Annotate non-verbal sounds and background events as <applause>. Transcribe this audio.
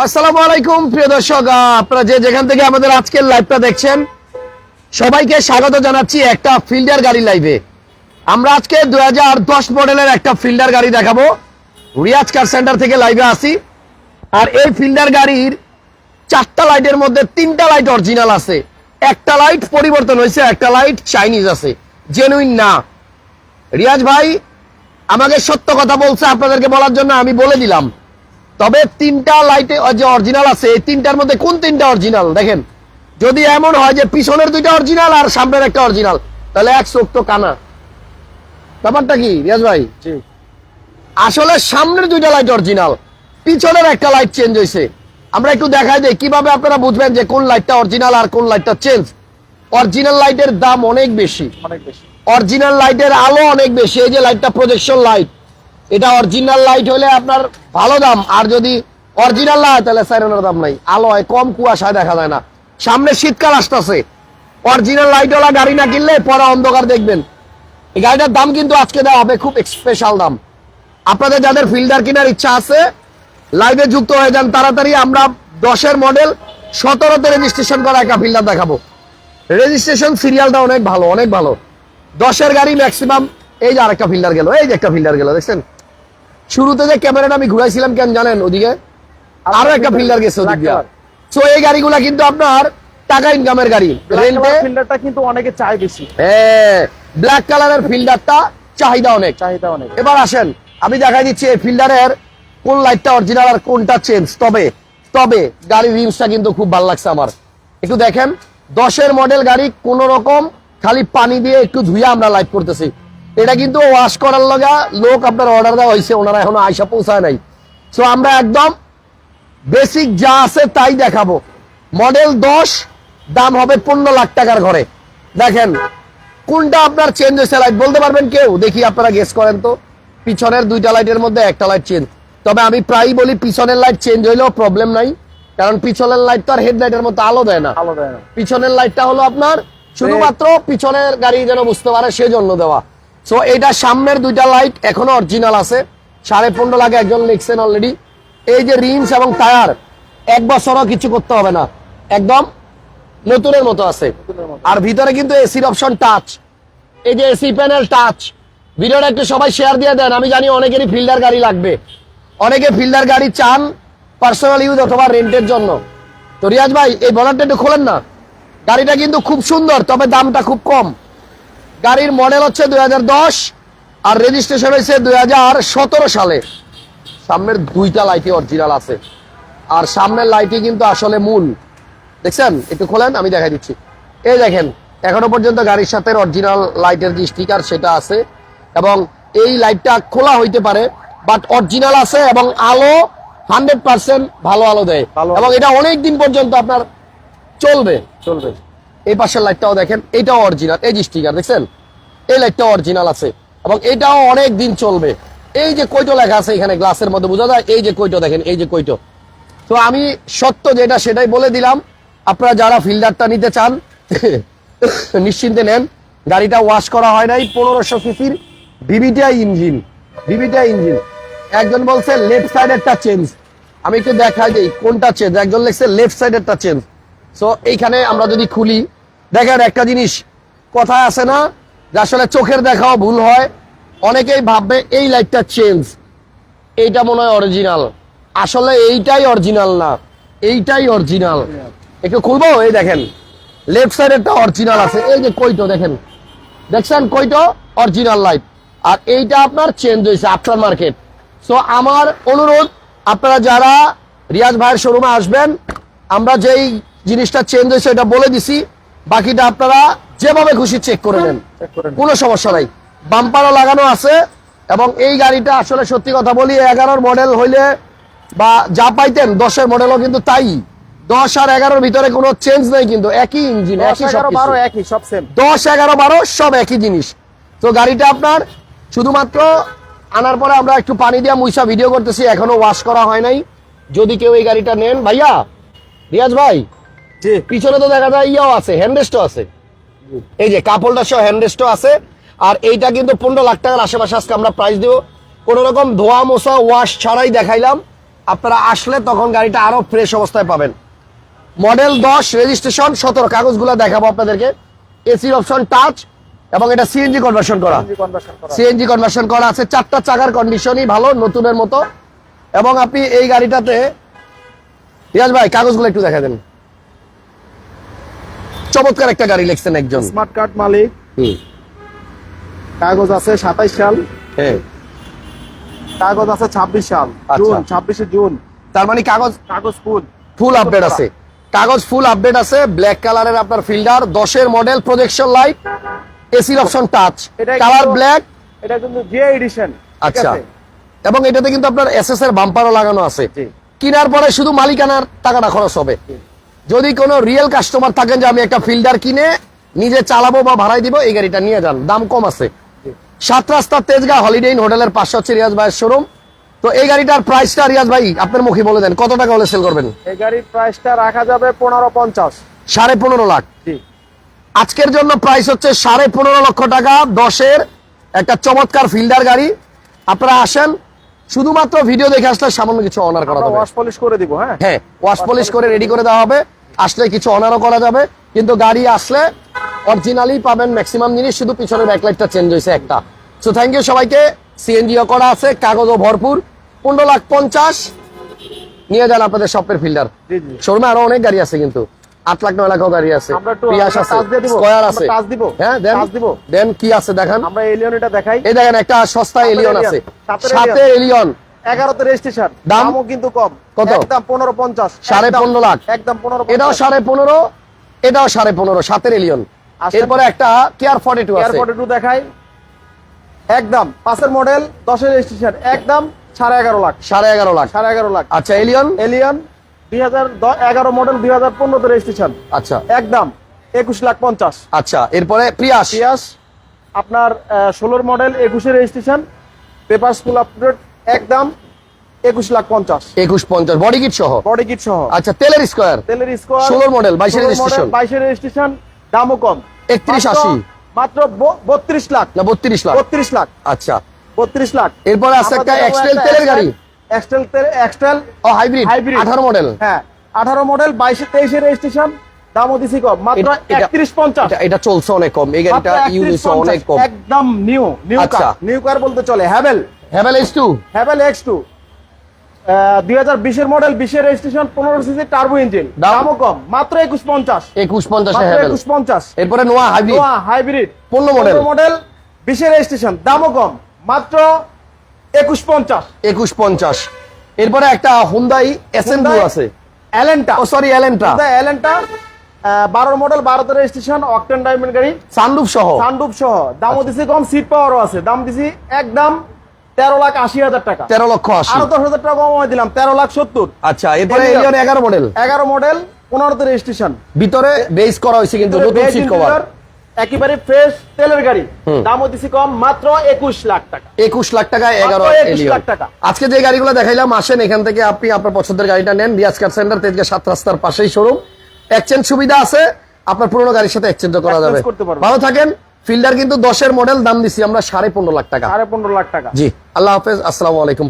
আসসালামু আলাইকুম, প্রিয় দর্শক। আপনারা যে যেখান থেকে আমাদের আজকের লাইভটা দেখছেন, সবাইকে স্বাগত জানাচ্ছি একটা ফিল্ডার গাড়ি লাইভে আমরা আজকে দু মডেলের একটা ফিল্ডার গাড়ি দেখাবো। রিয়াজ কার সেন্টার থেকে লাইভে আসি আর এই ফিল্ডার গাড়ির চারটা লাইটের মধ্যে তিনটা লাইট অরিজিনাল আছে। একটা লাইট পরিবর্তন হয়েছে, একটা লাইট চাইনিজ আছে। জেনুইন না। রিয়াজ ভাই, আমাকে সত্য কথা বলছে, আপনাদেরকে বলার জন্য আমি বলে দিলাম। তবে তিনটা লাইটে যে অরিজিনাল আছে এই তিনটার মধ্যে কোন তিনটা অরিজিনাল দেখেন যদি এমন হয় যে পিছনের দুইটা অরিজিনাল আর সামনের একটা অরিজিনাল তাহলে এক চোখ তো কানা। ব্যাপারটা কি রিয়াজ ভাই? আসলে সামনের দুইটা লাইট অরিজিনাল পিছনের একটা লাইট চেঞ্জ হয়েছে। আমরা একটু দেখাই দিই কীভাবে আপনারা বুঝবেন যে কোন লাইটটা অরিজিনাল আর কোন লাইটটা চেঞ্জ অরিজিনাল লাইটের দাম অনেক বেশি। অনেক বেশি। অরিজিনাল লাইটের আলো অনেক বেশি এই যে লাইটটা প্রজেকশন লাইট এটা অরিজিনাল লাইট হলে আপনার ভালো দাম। আর যদি অরিজিনাল না হয়, তাহলে সাইরনের দাম নাই। আলো হয় কম কুয়াশায় দেখা যায় না। সামনে শীতকাল আসতেছে। অরিজিনাল লাইটওয়ালা গাড়ি না কিনলে পরে অন্ধকার দেখবেন। এই গাড়িটার দাম কিন্তু আজকে দেওয়া হবে খুব স্পেশাল দাম। আপনাদের যাদের ফিল্ডার কেনার ইচ্ছা আছে লাইভে যুক্ত হয়ে যান তাড়াতাড়ি। আমরা দশের মডেল সতেরোতে রেজিস্ট্রেশন করা একটা ফিল্ডার দেখাবো। রেজিস্ট্রেশন সিরিয়ালটা অনেক ভালো অনেক ভালো। দশের গাড়ি ম্যাক্সিমাম এই যে আরেকটা ফিল্ডার গেল, এই যে একটা ফিল্ডার গেল, দেখছেন? শুরুতে যে ক্যামেরাটা আমি ঘুরাইছিলাম কেন জানেন ওদিকে? আরও একটা ফিল্ডার গেছে ওদিক সো এই গাড়িগুলা কিন্তু আপনার টাকা ইনকামের গাড়ি। রেন্টে ফিল্ডারটা কিন্তু অনেকে চায় বেশি। হ্যাঁ ব্ল্যাক কালারের ফিল্ডারটা চাহিদা অনেক। চাহিদা অনেক। এবার আসেন আমি দেখাই দিচ্ছি এই ফিল্ডারের কোন লাইটটা অরিজিনাল আর কোনটা চেঞ্জ তবে তবে গাড়ির রিমসটা কিন্তু খুব ভালো লাগছে আমার। একটু দেখেন দশের মডেল গাড়ি কোন রকম খালি পানি দিয়ে একটু ধুয়ে আমরা লাইট করতেছি। এটা কিন্তু ওয়াশ করার লগা লোক আপনার অর্ডার দেওয়া হয়েছে ওনারা এখনও আইসা পৌঁছায় নাই। সো আমরা একদম বেসিক যা আছে তাই দেখাবো। মডেল দশ দাম হবে পনেরো লাখ টাকার ঘরে। দেখেন কোনটা আপনার চেঞ্জ হয়েছে লাইট বলতে পারবেন কেউ? দেখি আপনারা গেস করেন তো। পিছনের দুইটা লাইটের মধ্যে একটা লাইট চেঞ্জ তবে আমি প্রায়ই বলি পিছনের লাইট চেঞ্জ হইলেও প্রবলেম নাই। কারণ পিছনের লাইট তো আর হেডলাইটের মতো আলো দেয় না। আলো দেয় না। পিছনের লাইটটা হলো আপনার শুধুমাত্র পিছনের গাড়ি যেন বুঝতে পারে সেজন্য দেওয়া। সো এটা সামনের দুইটা লাইট এখনও অরিজিনাল আছে। সাড়ে পনেরো লাখে একজন লিখছেন অলরেডি এই যে রিমস এবং টায়ার এক বছরও কিছু করতে হবে না। একদম নতুনের মতো আছে। আর ভিতরে কিন্তু এসির অপশন টাচ এই যে এসি প্যানেল টাচ ভিডিওটা একটু সবাই শেয়ার দিয়ে দেন। আমি জানি অনেকেরই ফিল্ডার গাড়ি লাগবে। অনেকে ফিল্ডার গাড়ি চান পার্সোনাল ইউজ অথবা রেন্টের জন্য। তো রিয়াজ ভাই, এই বলারটা একটু খোলেন না। গাড়িটা কিন্তু খুব সুন্দর, তবে দামটা খুব কম। গাড়ির মডেল হচ্ছে দু হাজার দশ আর রেজিস্ট্রেশন হয়েছে দু হাজার সতেরো সালে। সামনের দুইটা লাইটই অরিজিনাল আছে। আর সামনের লাইটই কিন্তু আসলে মূল। দেখছেন? একটু খোলেন আমি দেখাই দিচ্ছি। এই দেখেন এখনও পর্যন্ত গাড়ির সাথে অরিজিনাল লাইটের যে স্টিকার সেটা আছে। এবং এই লাইটটা খোলা হইতে পারে বাট অরিজিনাল আছে এবং আলো হান্ড্রেড পার্সেন্ট ভালো আলো দেয়। এবং এটা অনেক দিন পর্যন্ত আপনার চলবে। চলবে। এই পাশের লাইটটাও দেখেন, এটাও অরিজিনাল এই যে স্টিকার দেখছেন? এই লাইটটাও অরিজিনাল আছে এবং এটাও অনেক দিন চলবে। এই যে কইটো লেখা আছে এখানে গ্লাসের মধ্যে, বোঝা যায়? এই যে কইটো, দেখেন, এই যে কইটো। তো আমি সত্য যেটা, সেটাই বলে দিলাম। আপনারা যারা ফিল্ডারটা নিতে চান, <laughs> নিশ্চিন্তে নেন। গাড়িটা ওয়াশ করা হয় নাই, পনেরোশো সিসির ভিভিটিআই ইঞ্জিন ভিভিটিআই ইঞ্জিন একজন বলছে লেফট সাইডেরটা চেঞ্জ আমি একটু দেখাই দিই, কোনটা চেঞ্জ একজন লিখছে লেফট সাইডেরটা চেঞ্জ সো এইখানে আমরা যদি খুলি দেখেন একটা জিনিস, কথায় আছে না যে আসলে চোখের দেখাও ভুল হয়। অনেকেই ভাববে এই লাইটটা চেঞ্জ এইটা মনে হয় অরিজিনাল আসলে এইটাই অরিজিনাল না, এইটাই অরিজিনাল একটু খুলবো? এই দেখেন লেফট সাইডেরটা অরিজিনাল আছে। এই যে কইটো, দেখেন। দেখছেন কইটো? অরিজিনাল লাইট আর এইটা আপনার চেঞ্জ হয়েছে আফটার মার্কেট সো আমার অনুরোধ, আপনারা যারা রিয়াজ ভাইয়ের শোরুমে আসবেন, আমরা যেই জিনিসটা চেঞ্জ হয়েছে, এটা বলে দিছি। বাকিটা আপনারা যেভাবে খুশি চেক করে নেন। কোনো সমস্যা নাই। বাম্পারও লাগানো আছে এবং এই গাড়িটা আসলে সত্যি কথা বলি এগারোর মডেল হইলে বা যা পাইতেন দশের মডেলও কিন্তু তাই। দশ আর এগারোর ভিতরে কোনো চেঞ্জ নেই কিন্তু একই ইঞ্জিন একই। বারো একই সব সেম দশ এগারো বারো সব একই জিনিস। তো গাড়িটা আপনার শুধুমাত্র আনার পরে আমরা একটু পানি দিয়ে মুইসা ভিডিও করতেছি এখনও ওয়াশ করা হয় নাই। যদি কেউ এই গাড়িটা নেন ভাইয়া রিয়াজ ভাই পিছনে তো দেখা যায় ইয়াও আছে হ্যান্ডরেস্টও আছে। এই যে কাপড়টা সহ হ্যান্ডরেস্টও আছে। আর এইটা কিন্তু পনেরো লাখ টাকার আশেপাশে আজকে আমরা প্রাইস দেবো। কোন রকম ধোয়া মোছা ওয়াশ ছাড়াই দেখাইলাম। আপনারা আসলে তখন গাড়িটা আরও ফ্রেশ অবস্থায় পাবেন। মডেল দশ রেজিস্ট্রেশন সতেরো। কাগজগুলো দেখাবো আপনাদেরকে। এসি অপশন টাচ এবং এটা সিএনজি কনভার্সন করা। কনভার্সন করা। সিএনজি কনভার্সন করা আছে। চারটা চাকার কন্ডিশনই ভালো নতুনের মতো। এবং আপনি এই গাড়িটাতে রিয়াজ ভাই কাগজগুলো একটু দেখা দেন। চমৎকার একটা গাড়ি লিখছেন একজন। স্মার্ট কার্ড মালিক। কাগজ আছে সাতাইশ সাল। হ্যাঁ। কাগজ আছে ছাব্বিশ সাল। আচ্ছা। জুন ছাব্বিশে জুন। তার মানে কাগজ কাগজ ফুল। ফুল আপডেট আছে। কাগজ ফুল আপডেট আছে ব্ল্যাক কালারের আপনার ফিল্ডার দশের মডেল প্রজেকশন লাইট এসির অপশন টাচ কালার ব্ল্যাক এটা কিন্তু জিএ এডিশন আচ্ছা। এবং এটাতে কিন্তু আপনার এসএস এর বাম্পারও লাগানো আছে। কেনার পরে শুধু মালিকানার টাকাটা খরচ হবে। যদি কোনো রিয়েল কাস্টমার থাকেন যে আমি একটা ফিল্ডার কিনে নিজে চালাবো বা ভাড়াই দিব এই গাড়িটা নিয়ে যান। দাম কম আছে। সাত রাস্তা তেজগাঁ হলিডে ইন হোটেলের পাশে হচ্ছে রিয়াজ ভাইয়ের শোরুম তো এই গাড়িটার প্রাইসটা রিয়াজ ভাই আপনার মুখে বলে দেন কত টাকা হলে সেল করবেন? এই গাড়ির প্রাইসটা রাখা যাবে পনেরো পঞ্চাশ। সাড়ে পনেরো লাখ। আজকের জন্য প্রাইস হচ্ছে সাড়ে পনেরো লক্ষ টাকা দশের একটা চমৎকার ফিল্ডার গাড়ি। আপনারা আসেন শুধুমাত্র ভিডিও দেখে আসলে সামান্য কিছু অনার করা যাবে। ওয়াশ পলিশ করে দিব হ্যাঁ? হ্যাঁ ওয়াশ পলিশ করে রেডি করে দেওয়া হবে। আসলে কিছু অনারও করা যাবে। কিন্তু গাড়ি আসলে অরিজিনালি পাবেন ম্যাক্সিমাম জিনিস শুধু পিছনের ব্যাকলাইটটা চেঞ্জ হয়েছে একটা। সো থ্যাংক ইউ সবাইকে। সিএনজিও করা আছে কাগজও ভরপুর। পনেরো লাখ পঞ্চাশ। নিয়ে যান আপনাদের শপের ফিল্ডার জি জি। শোরুমে আরও অনেক গাড়ি আছে কিন্তু। আট লাখ নয় লাখও গাড়ি আছে। পিয়াস আছে দিব? স্কয়ার আছে। হ্যাঁ দেন দেন কি আছে দেখান। আমরা এলিয়ন এটা দেখাই। এই দেখেন একটা সস্তা এলিয়ন আছে। সাতের এলিয়ন এগারোতে রেজিস্ট্রেশন দামও কিন্তু কম। কত? একদম পনেরো পঞ্চাশ। সাড়ে পনেরো লাখ। একদম পনেরো এটাও সাড়ে পনেরো এটাও সাড়ে পনেরো সাতের এলিয়ন। এরপরে একটা কেয়ার ফর্টি টু আছে। এয়ারপোর্ট একটু দেখাই। একদম পাঁচের মডেল দশের রেজিস্ট্রেশন একদম সাড়ে এগারো লাখ। সাড়ে এগারো লাখ। সাড়ে এগারো লাখ। আচ্ছা এলিয়ন এলিয়ন দুই হাজার এগারো মডেল দুই হাজার পনেরোতে রেজিস্ট্রেশন আচ্ছা। একদম একুশ লাখ পঞ্চাশ। আচ্ছা এরপরে প্রিয়াস আপনার ষোলোর মডেল একুশের রেজিস্ট্রেশন পেপার স্কুল আপডেট একদম একুশ লাখ পঞ্চাশ। একুশ পঞ্চাশ বডি কিট সহ? বডি কিট সহ। আচ্ছা তেলের স্কোয়ার তেলের স্কোয়ার 16 model, 22 এর registration। বাইশের রেজিস্ট্রেশন দামও কম। 31 মাত্র- আশি। মাত্র বত্রিশ লাখ। না বত্রিশ লাখ। বত্রিশ লাখ। আচ্ছা। বত্রিশ লাখ। এরপরে আছে একটা এক্সটেল তেলের গাড়ি। এক্সটেল এক্সটেল ও হাইব্রিড Hybrid। আঠারো মডেল হ্যাঁ আঠারো মডেল বাইশে তেইশে রেজিস্ট্রেশন দামও দিছি কম। মাত্র এটা- এটা- চলছে অনেক কম। এই গাড়িটা 31 অনেক কম। একদম new new. Car new car বলতে চলে। Haval Haval S two Haval X two দুই হাজার বিশের মডেল বিশের রেজিস্ট্রেশন পনেরো সিসি টার্বো ইঞ্জিন দাম? দামও কম। মাত্র একুশ পঞ্চাশ। একুশ পঞ্চাশে মাত্র হ্যাভেল একুশ পঞ্চাশ। এরপরে Noah hybrid hybrid 15 model। Model বিশের রেজিস্ট্রেশন দামও কম। মাত্র একুশ পঞ্চাশ। একুশ পঞ্চাশ। এরপরে একটা হুন্দাই টু আছে। অ্যালেন্টা ও সরি এলেন্টা অ্যালেন্টা বারোর মডেল বারোতে রেজিস্ট্রেশন অকটেন ডায়মন্ড গাড়ি। সানরুফ সহ। সানরুফ সহ। দামও দিছি কম সিট পাওয়ারও আছে। দাম দিছি একদম তেরো লাখ আশি হাজার টাকা। তেরো লক্ষ আশি। আরও দশ হাজার টাকা কমাই দিলাম তেরো লাখ সত্তর। আচ্ছা এরপরে এগারো মডেল এগারো মডেল পনেরোতে রেজিস্ট্রেশন ভিতরে বেস করা হয়েছে কিন্তু নতুন সিট কভার একেবারে ফ্রেশ তেলের গাড়ি। দামও দিছি কম মাত্র একুশ লাখ টাকা। একুশ লাখ টাকায় এগারো মাত্র 21 এলিয়ন লাখ টাকা। আজকে যে গাড়িগুলো দেখাইলাম আসেন এখান থেকে আপনি আপনার পছন্দের গাড়িটা নেন। রিয়াজ কার সেন্টার তেজগা সাত রাস্তার পাশেই শোরুম এক্সচেঞ্জ সুবিধা আছে আপনার পুরোনো গাড়ির সাথে এক্সচেঞ্জ করা যাবে। ভালো থাকেন। ফিল্ডার কিন্তু দশের মডেল দাম দিছি আমরা সাড়ে পনেরো লাখ টাকা। সাড়ে পনেরো লাখ টাকা। জি আল্লাহ হাফেজ আসসালামু আলাইকুম।